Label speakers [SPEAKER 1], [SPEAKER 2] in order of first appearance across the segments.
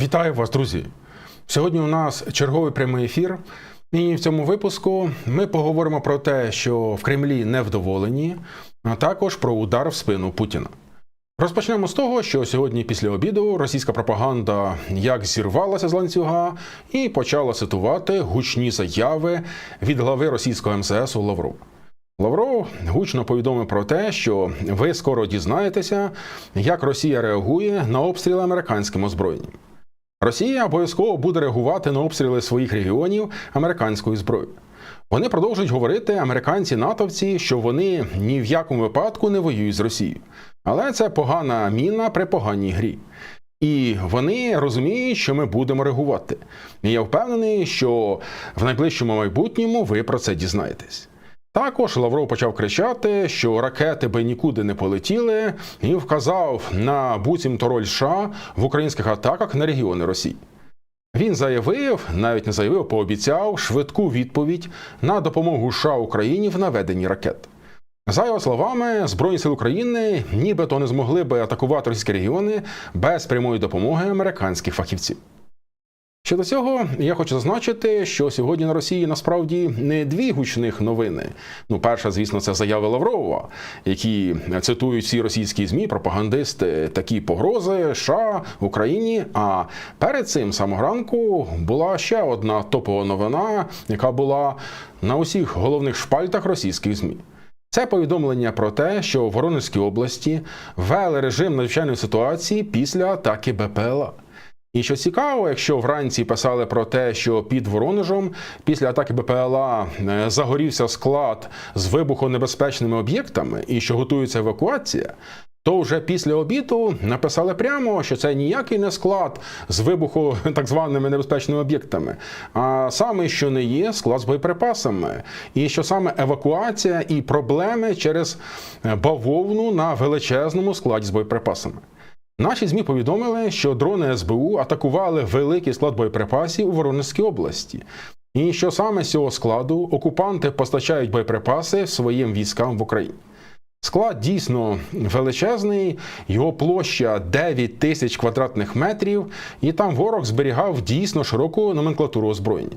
[SPEAKER 1] Вітаю вас, друзі! Сьогодні у нас черговий прямий ефір. І в цьому випуску ми поговоримо про те, що в Кремлі невдоволені, а також про удар в спину Путіна. Розпочнемо з того, що сьогодні після обіду російська пропаганда як зірвалася з ланцюга і почала цитувати гучні заяви від глави російського МЗС Лаврова. Лавров гучно повідомив про те, що ви скоро дізнаєтеся, як Росія реагує на обстріли американським озброєнням. Росія обов'язково буде реагувати на обстріли своїх регіонів американською зброєю. Вони продовжують говорити американці натовці, що вони ні в якому випадку не воюють з Росією. Але це погана міна при поганій грі. І вони розуміють, що ми будемо реагувати. І я впевнений, що в найближчому майбутньому ви про це дізнаєтесь. Також Лавров почав кричати, що ракети би нікуди не полетіли, і вказав на буцімто роль США в українських атаках на регіони Росії. Він заявив, навіть не заявив, пообіцяв швидку відповідь на допомогу США Україні в наведенні ракет. За його словами, Збройні сили України нібито не змогли би атакувати російські регіони без прямої допомоги американських фахівців. Щодо цього, я хочу зазначити, що сьогодні на Росії насправді не дві гучних новини. Ну, перша, звісно, це заяви Лаврова, які цитують всі російські змі, пропагандисти такі погрози США Україні. А перед цим самого ранку була ще одна топова новина, яка була на усіх головних шпальтах російських змі. Це повідомлення про те, що в Воронезькій області ввели режим надзвичайної ситуації після атаки БПЛА. І що цікаво, якщо вранці писали про те, що під Воронежем після атаки БПЛА е, загорівся склад з вибухонебезпечними об'єктами і що готується евакуація, то вже після обіду написали прямо, що це ніякий не склад з вибуху так званими небезпечними об'єктами, а саме що не є склад з боєприпасами, і що саме евакуація і проблеми через бавовну на величезному складі з боєприпасами. Наші змі повідомили, що дрони СБУ атакували великий склад боєприпасів у Воронезькій області, і що саме з цього складу окупанти постачають боєприпаси своїм військам в Україні. Склад дійсно величезний, його площа 9 тисяч квадратних метрів, і там ворог зберігав дійсно широку номенклатуру озброєння.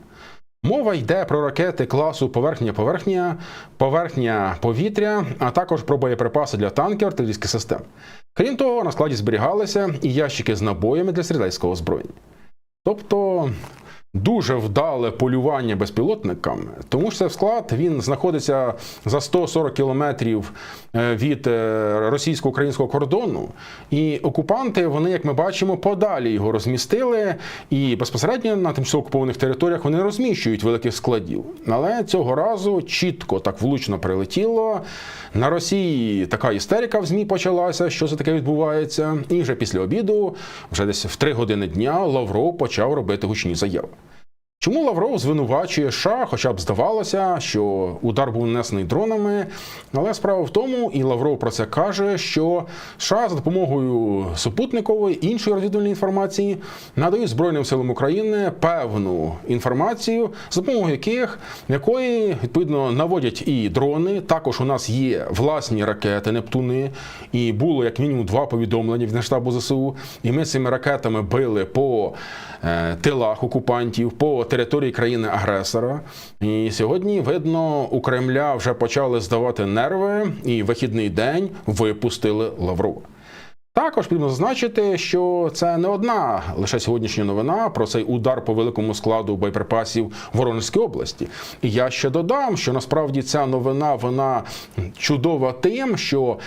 [SPEAKER 1] Мова йде про ракети класу поверхня-поверхня, поверхня повітря, а також про боєприпаси для танків артилерійських систем. Крім того, на складі зберігалися і ящики з набоями для стрілецького озброєння. Тобто дуже вдале полювання безпілотниками, тому що цей склад він знаходиться за 140 кілометрів е, від е, російсько-українського кордону, і окупанти, вони, як ми бачимо, подалі його розмістили, і безпосередньо на тимчасово окупованих територіях вони розміщують великих складів. Але цього разу чітко так влучно прилетіло. На Росії така істерика в ЗМІ почалася, що це таке відбувається. І вже після обіду, вже десь в 3 години дня, Лавров почав робити гучні заяви. Чому Лавров звинувачує США, хоча б здавалося, що удар був нанесений дронами, але справа в тому, і Лавров про це каже, що США за допомогою супутникової іншої розвідувальної інформації надають Збройним силам України певну інформацію, за допомогою яких якої відповідно наводять і дрони. Також у нас є власні ракети Нептуни, і було як мінімум два повідомлення від Генштабу ЗСУ. І ми цими ракетами били по е, тилах окупантів. по території країни-агресора. І сьогодні, видно, у Кремля вже почали здавати нерви, і вихідний день випустили Лаврова. Також потрібно зазначити, що це не одна лише сьогоднішня новина про цей удар по великому складу боєприпасів в Воронезькій області. І я ще додам, що насправді ця новина вона чудова тим, що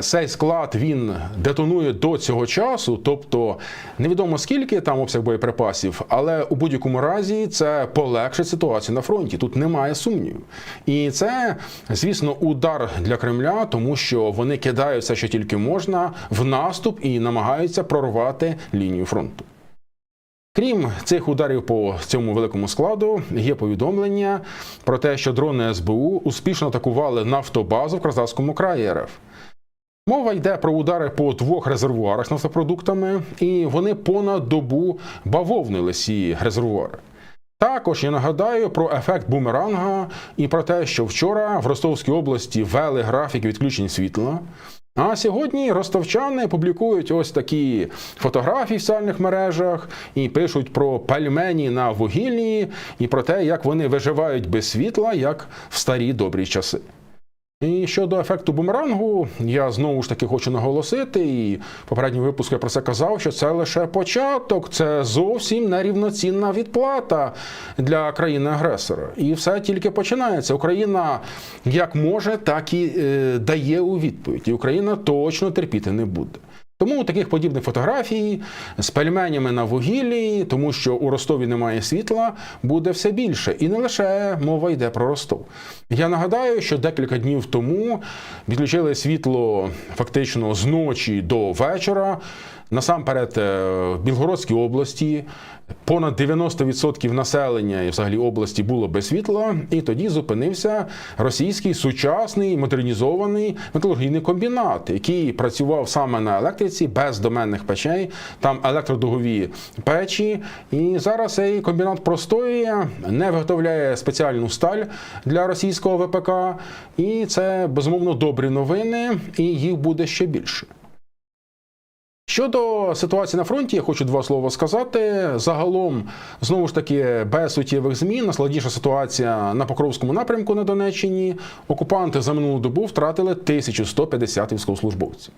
[SPEAKER 1] цей склад він детонує до цього часу, тобто невідомо скільки там обсяг боєприпасів, але у будь-якому разі це полегшить ситуацію на фронті. Тут немає сумнівів. І це, звісно, удар для Кремля, тому що вони кидають все, що тільки можна, в наступ і намагаються прорвати лінію фронту. Крім цих ударів по цьому великому складу, є повідомлення про те, що дрони СБУ успішно атакували нафтобазу в Краснодарському краї РФ. Мова йде про удари по двох резервуарах з нафтопродуктами, і вони понад добу бавовнили ці резервуари. Також я нагадаю про ефект бумеранга і про те, що вчора в Ростовській області ввели графіки відключень світла. А сьогодні ростовчани публікують ось такі фотографії в соціальних мережах і пишуть про пельмені на вугіллі і про те, як вони виживають без світла, як в старі добрі часи. І щодо ефекту бумерангу, я знову ж таки хочу наголосити, і в попередньому випуску я про це казав, що це лише початок, це зовсім нерівноцінна відплата для країни-агресора. І все тільки починається. Україна як може, так і е, дає у відповідь. І Україна точно терпіти не буде. Тому таких подібних фотографій з пельменями на вугіллі, тому що у Ростові немає світла, буде все більше. І не лише мова йде про Ростов. Я нагадаю, що декілька днів тому відключили світло фактично з ночі до вечора. Насамперед, е, в Білгородській області понад 90% населення і взагалі області було без світла, і тоді зупинився російський сучасний модернізований металургійний комбінат, який працював саме на електриці без доменних печей, там електродугові печі. І зараз цей комбінат простоює, не виготовляє спеціальну сталь для російського ВПК. І це безумовно добрі новини, і їх буде ще більше. Щодо ситуації на фронті, я хочу два слова сказати. Загалом, знову ж таки, без суттєвих змін, насладніша ситуація на Покровському напрямку на Донеччині. Окупанти за минулу добу втратили 1150 військовослужбовців.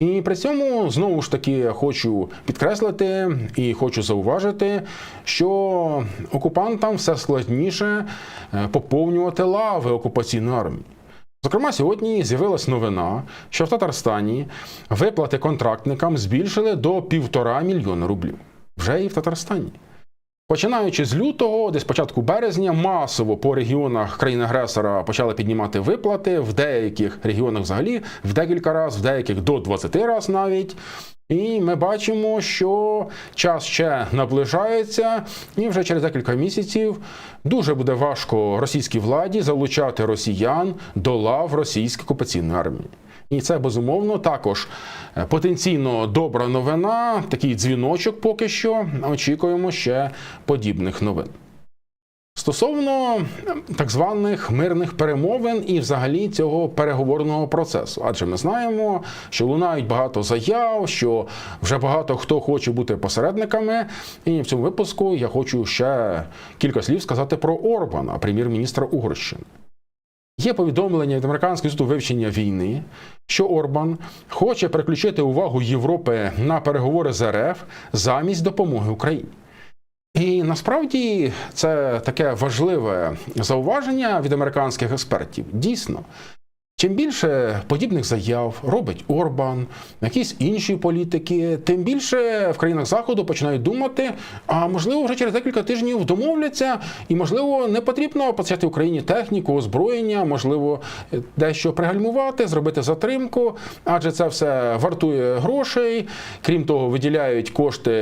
[SPEAKER 1] І при цьому знову ж таки хочу підкреслити і хочу зауважити, що окупантам все складніше е, поповнювати лави окупаційної армії. Зокрема, сьогодні з'явилась новина, що в Татарстані виплати контрактникам збільшили до півтора мільйона рублів. Вже і в Татарстані. Починаючи з лютого, десь початку березня, масово по регіонах країни-агресора почали піднімати виплати, в деяких регіонах взагалі в декілька разів, в деяких до 20 разів навіть. І ми бачимо, що час ще наближається, і вже через декілька місяців дуже буде важко російській владі залучати росіян до лав російської окупаційної армії. І це безумовно також е, потенційно добра новина, такий дзвіночок поки що. Очікуємо ще подібних новин. Стосовно е, так званих мирних перемовин і взагалі цього переговорного процесу, адже ми знаємо, що лунають багато заяв, що вже багато хто хоче бути посередниками. І в цьому випуску я хочу ще кілька слів сказати про Орбана, прем'єр-міністра Угорщини. Є повідомлення від американського інституту вивчення війни, що Орбан хоче переключити увагу Європи на переговори з РФ замість допомоги Україні. І насправді це таке важливе зауваження від американських експертів. Дійсно, чим більше подібних заяв робить Орбан, якісь інші політики, тим більше в країнах Заходу починають думати, а можливо, вже через декілька тижнів домовляться, і можливо не потрібно постачати Україні техніку, озброєння, можливо, дещо пригальмувати, зробити затримку, адже це все вартує грошей. Крім того, виділяють кошти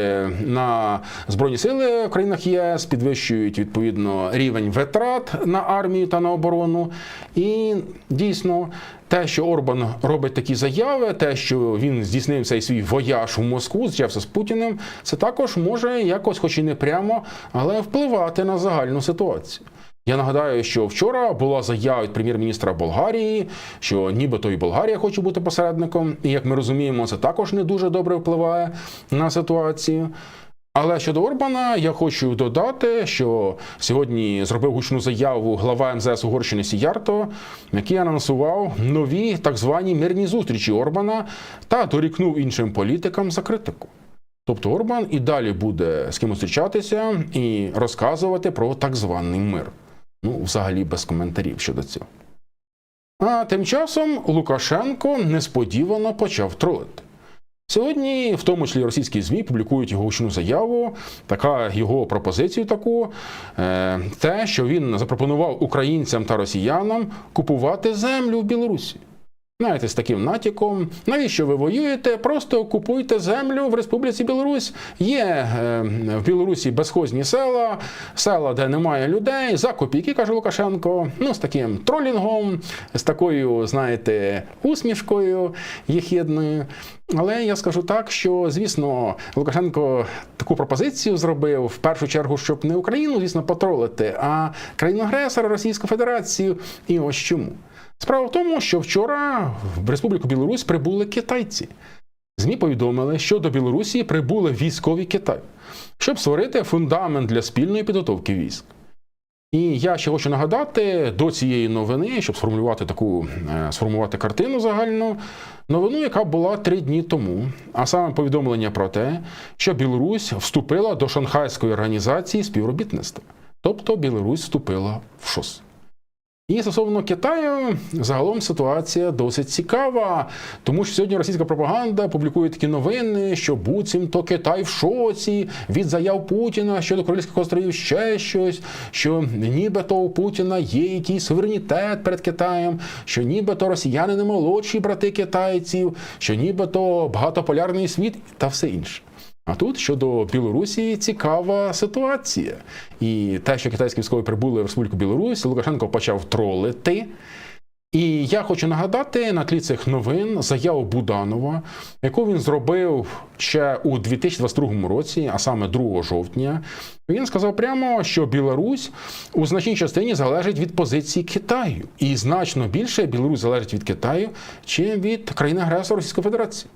[SPEAKER 1] на збройні сили в країнах ЄС, підвищують відповідно рівень витрат на армію та на оборону. І дійсно. Те, що Орбан робить такі заяви, те, що він здійснив цей свій вояж у Москву, зустрічався з Путіним, це також може якось, хоч і не прямо, але впливати на загальну ситуацію. Я нагадаю, що вчора була заява від прем'єр-міністра Болгарії, що нібито і Болгарія хоче бути посередником, і як ми розуміємо, це також не дуже добре впливає на ситуацію. Але щодо Орбана, я хочу додати, що сьогодні зробив гучну заяву глава МЗС Угорщини Сіярто, який анонсував нові так звані мирні зустрічі Орбана та дорікнув іншим політикам за критику. Тобто Орбан і далі буде з ким зустрічатися і розказувати про так званий мир. Ну, взагалі без коментарів щодо цього. А тим часом Лукашенко несподівано почав тролити. Сьогодні, в тому числі російські ЗМІ, публікують його гучну заяву, така його пропозицію таку, е, те, що він запропонував українцям та росіянам купувати землю в Білорусі. Знаєте, з таким натяком, навіщо ви воюєте? Просто купуйте землю в Республіці Білорусь. Є е, в Білорусі безхозні села, села, де немає людей, за копійки, каже Лукашенко. Ну, з таким тролінгом, з такою, знаєте, усмішкою єхідною. Але я скажу так, що звісно, Лукашенко таку пропозицію зробив в першу чергу, щоб не Україну, звісно, потролити, а країну агресора Російську Федерацію. І ось чому. Справа в тому, що вчора в Республіку Білорусь прибули китайці. ЗМІ повідомили, що до Білорусі прибули військові Китаю, щоб створити фундамент для спільної підготовки військ. І я ще хочу нагадати до цієї новини, щоб сформулювати таку е, сформувати картину загальну, новину, яка була три дні тому, а саме повідомлення про те, що Білорусь вступила до Шанхайської організації співробітництва, тобто Білорусь вступила в ШОС. І стосовно Китаю, загалом ситуація досить цікава, тому що сьогодні російська пропаганда публікує такі новини, що буцімто Китай в шоці від заяв Путіна щодо Корольських островів ще щось, що нібито у Путіна є якийсь суверенітет перед Китаєм, що нібито росіяни не молодші брати китайців, що нібито багатополярний світ та все інше. А тут щодо Білорусі цікава ситуація. І те, що китайські військові прибули в Республіку Білорусь, Лукашенко почав тролити. І я хочу нагадати на тлі цих новин заяву Буданова, яку він зробив ще у 2022 році, а саме 2 жовтня. Він сказав прямо, що Білорусь у значній частині залежить від позиції Китаю, і значно більше Білорусь залежить від Китаю, чим від країни-агресора Російської Федерації.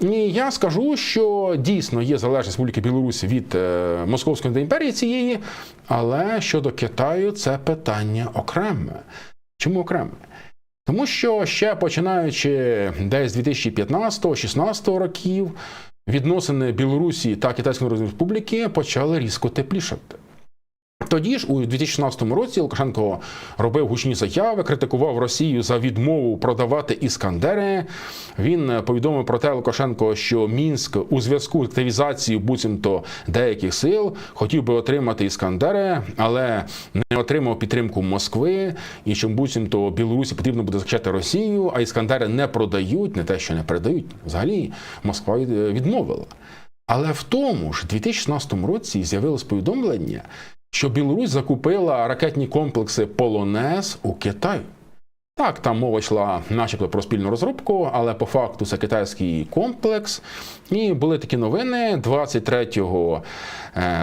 [SPEAKER 1] І я скажу, що дійсно є залежність Республіки Білорусь від е, Московської імперії цієї, але щодо Китаю це питання окреме. Чому окреме? Тому що ще починаючи десь з 2015-16 років відносини Білорусі та Китайської Республіки почали різко теплішати. Тоді ж, у 2016 році, Лукашенко робив гучні заяви, критикував Росію за відмову продавати іскандери. Він повідомив про те, Лукашенко, що Мінськ у зв'язку з активізацією буцімто деяких сил хотів би отримати іскандери, але не отримав підтримку Москви. І що буцімто Білорусі потрібно буде захищати Росію, а іскандери не продають, не те, що не передають. Взагалі Москва відмовила. Але в тому ж 2016 році з'явилось повідомлення що Білорусь закупила ракетні комплекси Полонез у Китаю. Так, там мова йшла, начебто, про спільну розробку, але по факту це китайський комплекс. І були такі новини 23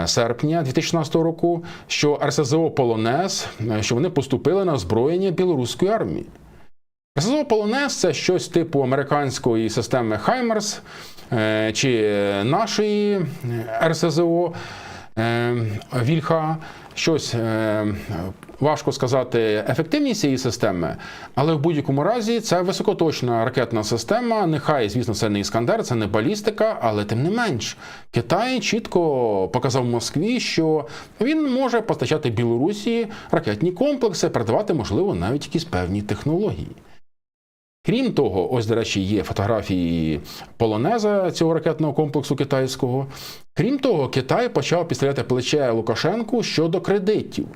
[SPEAKER 1] серпня 2016 року, що РСЗО Полонез, що вони поступили на озброєння білоруської армії. РСЗО Полонез це щось типу американської системи Хаймерс чи нашої РСЗО. Вільха, щось е, важко сказати ефективність цієї системи, але в будь-якому разі це високоточна ракетна система. Нехай, звісно, це не іскандер, це не балістика, але тим не менш, Китай чітко показав Москві, що він може постачати Білорусі ракетні комплекси, передавати, можливо, навіть якісь певні технології. Крім того, ось, до речі, є фотографії полонеза цього ракетного комплексу китайського. Крім того, Китай почав підставляти плече Лукашенку щодо кредитів.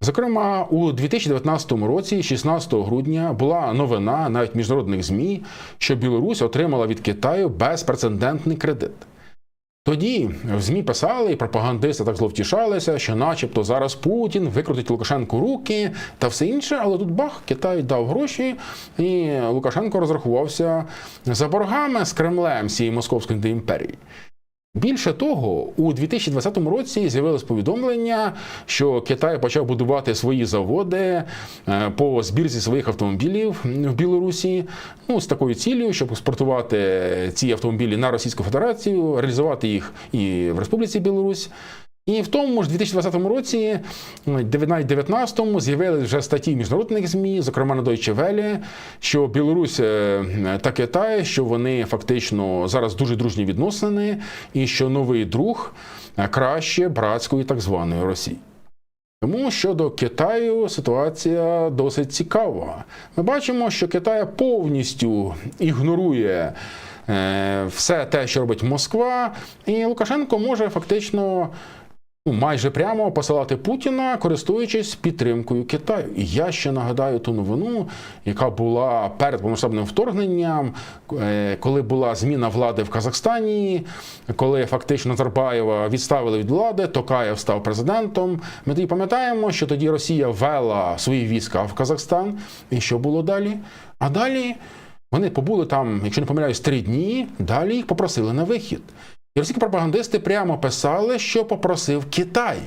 [SPEAKER 1] Зокрема, у 2019 році, 16 грудня, була новина навіть міжнародних змі, що Білорусь отримала від Китаю безпрецедентний кредит. Тоді в ЗМІ писали і пропагандисти так зловтішалися, що, начебто, зараз Путін викрутить Лукашенку руки та все інше, але тут бах, Китай дав гроші, і Лукашенко розрахувався за боргами з Кремлем цієї московської імперії. Більше того, у 2020 році з'явилось повідомлення, що Китай почав будувати свої заводи е, по збірці своїх автомобілів в Білорусі. Ну з такою цілею, щоб експортувати ці автомобілі на Російську Федерацію, реалізувати їх і в Республіці Білорусь. І в тому ж 2020 році, навіть 19-му, з'явилися вже статті міжнародних ЗМІ, зокрема на Deutsche Welle, що Білорусь е, та Китай, що вони фактично зараз дуже дружні відносини, і що новий друг е, краще братської так званої Росії. Тому щодо Китаю ситуація досить цікава. Ми бачимо, що Китай повністю ігнорує. Е, все те, що робить Москва, і Лукашенко може фактично майже прямо посилати Путіна, користуючись підтримкою Китаю. І я ще нагадаю ту новину, яка була перед повномасштабним вторгненням, е, коли була зміна влади в Казахстані, коли фактично Назарбаєва відставили від влади, Токаєв став президентом. Ми тоді пам'ятаємо, що тоді Росія ввела свої війська в Казахстан. І що було далі? А далі. Вони побули там, якщо не помиляюсь, три дні. Далі їх попросили на вихід. І російські пропагандисти прямо писали, що попросив Китай.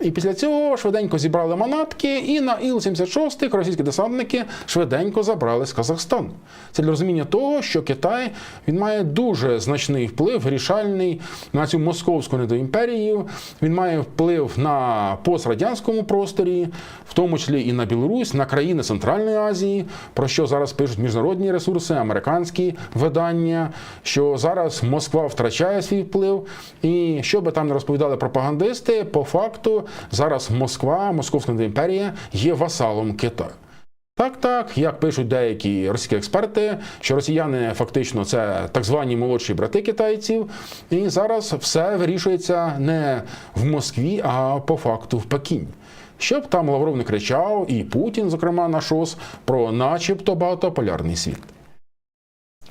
[SPEAKER 1] І після цього швиденько зібрали манатки, і на Іл-76 російські десантники швиденько забрали з Казахстану. Це для розуміння того, що Китай він має дуже значний вплив, вирішальний на цю московську недоімперію. Він має вплив на пострадянському просторі, в тому числі і на Білорусь, на країни Центральної Азії, про що зараз пишуть міжнародні ресурси, американські видання, що зараз Москва втрачає свій вплив. І що би там не розповідали пропагандисти, по факту зараз Москва, Московська імперія є васалом Китаю. Так, так, як пишуть деякі російські експерти, що росіяни фактично це так звані молодші брати китайців, і зараз все вирішується не в Москві, а по факту в Пекіні. Щоб там Лавров не кричав, і Путін, зокрема, на ШОС, про начебто багатополярний світ.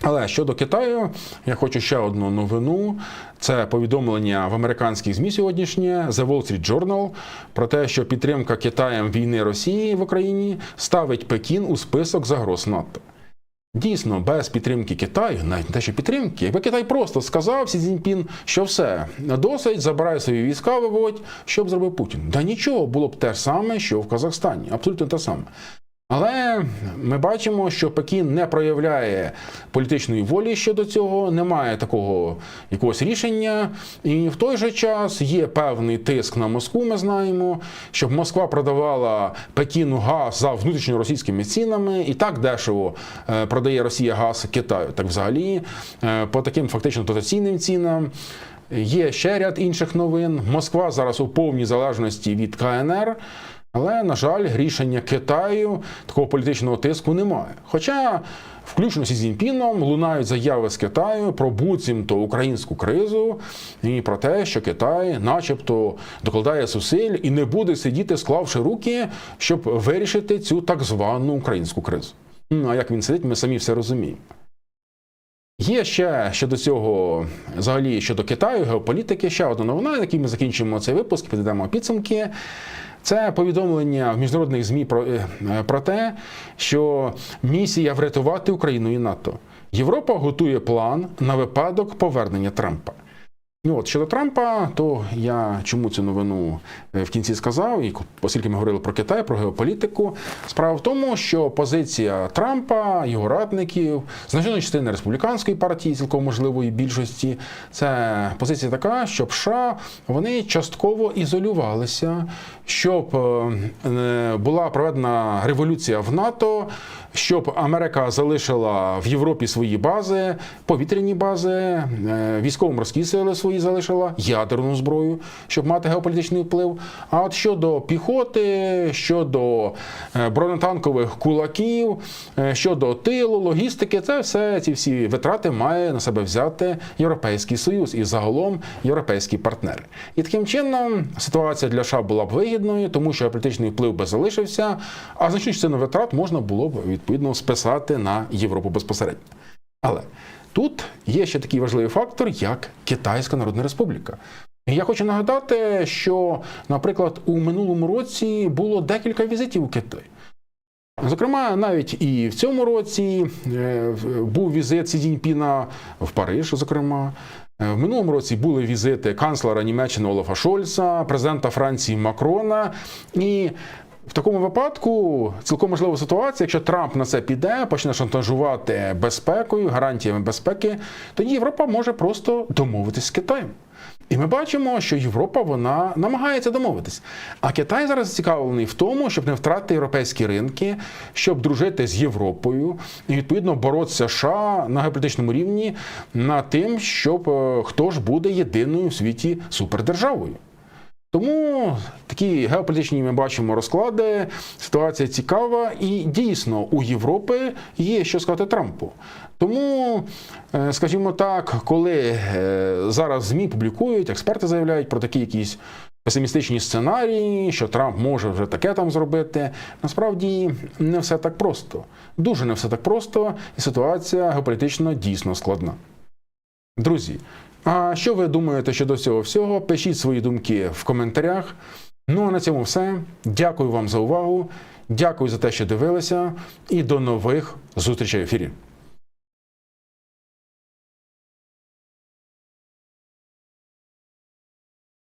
[SPEAKER 1] Але щодо Китаю, я хочу ще одну новину. Це повідомлення в американських ЗМІ сьогоднішнє The Wall Street Journal про те, що підтримка Китаєм війни Росії в Україні ставить Пекін у список загроз НАТО. Дійсно, без підтримки Китаю, навіть не те, що підтримки, якби Китай просто сказав Сі Цзіньпін, що все досить, забирай свої війська, виводь, що б зробив Путін. Да нічого було б те ж саме, що в Казахстані, абсолютно те саме. Але ми бачимо, що Пекін не проявляє політичної волі щодо цього, немає такого якогось рішення, і в той же час є певний тиск на Москву. Ми знаємо, щоб Москва продавала Пекіну газ за внутрішньоросійськими цінами, і так дешево е, продає Росія газ Китаю. Так взагалі, е, по таким фактично дотаційним цінам. Є ще ряд інших новин. Москва зараз у повній залежності від КНР. Але, на жаль, рішення Китаю такого політичного тиску немає. Хоча, включно зі Цзіньпіном, лунають заяви з Китаю про буцімто українську кризу і про те, що Китай, начебто, докладає зусиль і не буде сидіти, склавши руки, щоб вирішити цю так звану українську кризу. Ну а як він сидить, ми самі все розуміємо. Є ще щодо цього, взагалі щодо Китаю, геополітики, ще одна новина, на якій ми закінчимо цей випуск, підведемо підсумки. Це повідомлення в міжнародних ЗМІ про, е, про те, що місія врятувати Україну і НАТО. Європа готує план на випадок повернення Трампа. Ну от щодо Трампа, то я чому цю новину е, в кінці сказав, і оскільки ми говорили про Китай, про геополітику, справа в тому, що позиція Трампа, його радників, значної частини республіканської партії, цілком можливої більшості, це позиція така, щоб США вони частково ізолювалися, щоб е, була проведена революція в НАТО, щоб Америка залишила в Європі свої бази, повітряні бази, е, військово-морські сили свої залишила, ядерну зброю, щоб мати геополітичний вплив. А от щодо піхоти, щодо е, бронетанкових кулаків, е, щодо тилу, логістики, це все ці всі витрати має на себе взяти Європейський Союз і загалом європейські партнери. І таким чином ситуація для США була б вигідною, тому що політичний вплив би залишився, а значну частину витрат можна було б відповідно списати на Європу безпосередньо. Але тут є ще такий важливий фактор, як Китайська Народна Республіка. Я хочу нагадати, що, наприклад, у минулому році було декілька візитів у Китай. Зокрема, навіть і в цьому році е, був візит Сі Цзіньпіна в Париж, зокрема. Е, В минулому році були візити канцлера Німеччини Олафа Шольца, президента Франції Макрона. І в такому випадку цілком можлива ситуація, якщо Трамп на це піде, почне шантажувати безпекою, гарантіями безпеки, тоді Європа може просто домовитись з Китаєм. І ми бачимо, що Європа вона намагається домовитись. А Китай зараз зацікавлений в тому, щоб не втратити європейські ринки, щоб дружити з Європою і відповідно боротися США на геополітичному рівні над тим, щоб е, хто ж буде єдиною в світі супердержавою. Тому такі геополітичні ми бачимо розклади. Ситуація цікава, і дійсно у Європи є що сказати Трампу. Тому, е, скажімо так, коли е, зараз ЗМІ публікують, експерти заявляють про такі якісь песимістичні сценарії, що Трамп може вже таке там зробити. Насправді не все так просто. Дуже не все так просто, і ситуація геополітично дійсно складна. Друзі, а що ви думаєте щодо цього всього? Пишіть свої думки в коментарях. Ну а на цьому все. Дякую вам за увагу. Дякую за те, що дивилися, і до нових зустрічей в ефірі.